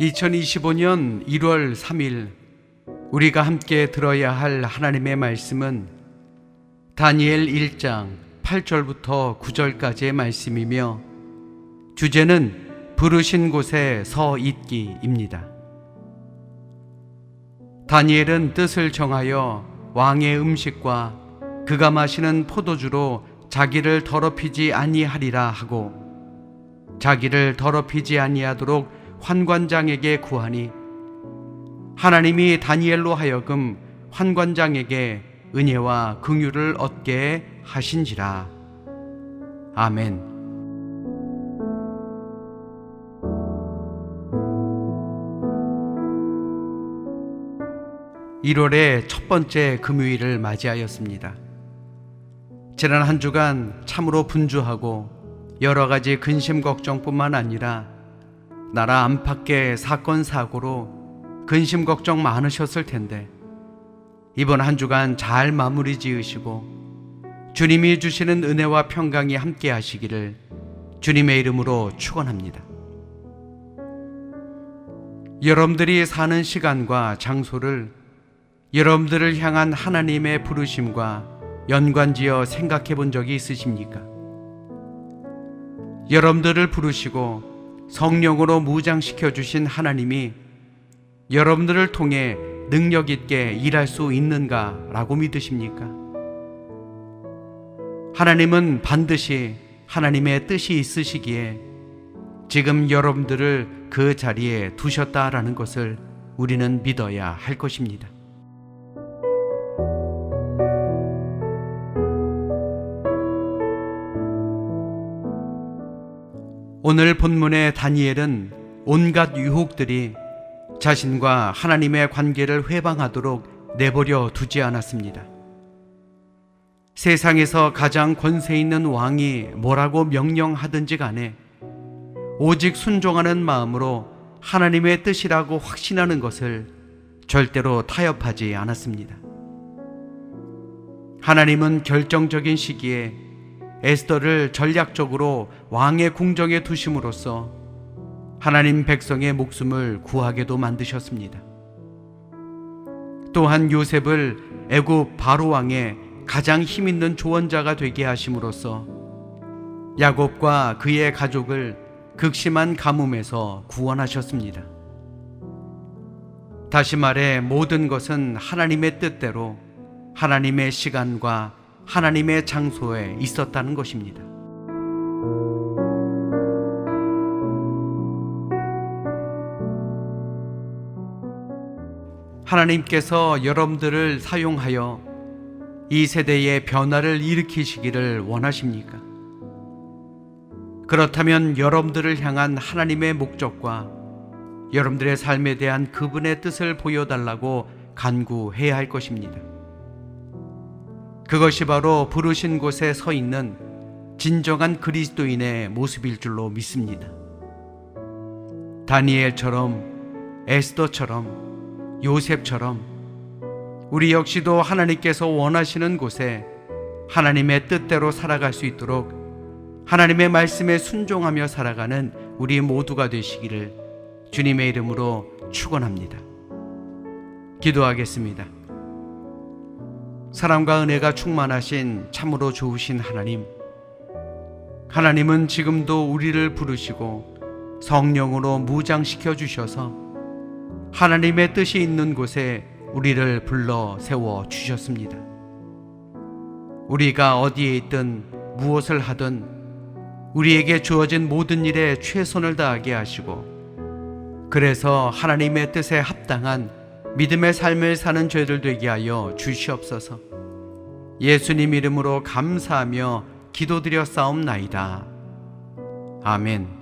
2025년 1월 3일 우리가 함께 들어야 할 하나님의 말씀은 다니엘 1장 8절부터 9절까지의 말씀이며 주제는 부르신 곳에 서 있기입니다. 다니엘은 뜻을 정하여 왕의 음식과 그가 마시는 포도주로 자기를 더럽히지 아니하리라 하고 자기를 더럽히지 아니하도록 환관장에게 구하니 하나님이 다니엘로 하여금 환관장에게 은혜와 긍휼을 얻게 하신지라 아멘. 1월의 첫 번째 금요일을 맞이하였습니다. 지난 한 주간 참으로 분주하고 여러 가지 근심 걱정뿐만 아니라 나라 안팎의 사건 사고로 근심 걱정 많으셨을 텐데 이번 한 주간 잘 마무리 지으시고 주님이 주시는 은혜와 평강이 함께 하시기를 주님의 이름으로 축원합니다. 여러분들이 사는 시간과 장소를 여러분들을 향한 하나님의 부르심과 연관지어 생각해 본 적이 있으십니까? 여러분들을 부르시고 성령으로 무장시켜 주신 하나님이 여러분들을 통해 능력 있게 일할 수 있는가라고 믿으십니까? 하나님은 반드시 하나님의 뜻이 있으시기에 지금 여러분들을 그 자리에 두셨다라는 것을 우리는 믿어야 할 것입니다. 오늘 본문의 다니엘은 온갖 유혹들이 자신과 하나님의 관계를 회방하도록 내버려 두지 않았습니다. 세상에서 가장 권세 있는 왕이 뭐라고 명령하든지 간에 오직 순종하는 마음으로 하나님의 뜻이라고 확신하는 것을 절대로 타협하지 않았습니다. 하나님은 결정적인 시기에 에스더를 전략적으로 왕의 궁정에 두심으로써 하나님 백성의 목숨을 구하게도 만드셨습니다. 또한 요셉을 애굽 바로 왕의 가장 힘 있는 조언자가 되게 하심으로써 야곱과 그의 가족을 극심한 가뭄에서 구원하셨습니다. 다시 말해 모든 것은 하나님의 뜻대로 하나님의 시간과 하나님의 장소에 있었다는 것입니다. 하나님께서 여러분들을 사용하여 이 세대의 변화를 일으키시기를 원하십니까? 그렇다면 여러분들을 향한 하나님의 목적과 여러분들의 삶에 대한 그분의 뜻을 보여달라고 간구해야 할 것입니다. 그것이 바로 부르신 곳에 서 있는 진정한 그리스도인의 모습일 줄로 믿습니다. 다니엘처럼 에스더처럼 요셉처럼 우리 역시도 하나님께서 원하시는 곳에 하나님의 뜻대로 살아갈 수 있도록 하나님의 말씀에 순종하며 살아가는 우리 모두가 되시기를 주님의 이름으로 축원합니다. 기도하겠습니다. 사랑과 은혜가 충만하신 참으로 좋으신 하나님. 하나님은 지금도 우리를 부르시고 성령으로 무장시켜 주셔서 하나님의 뜻이 있는 곳에 우리를 불러 세워 주셨습니다. 우리가 어디에 있든 무엇을 하든 우리에게 주어진 모든 일에 최선을 다하게 하시고 그래서 하나님의 뜻에 합당한 믿음의 삶을 사는 죄들 되게 하여 주시옵소서. 예수님 이름으로 감사하며 기도드려 싸움나이다. 아멘.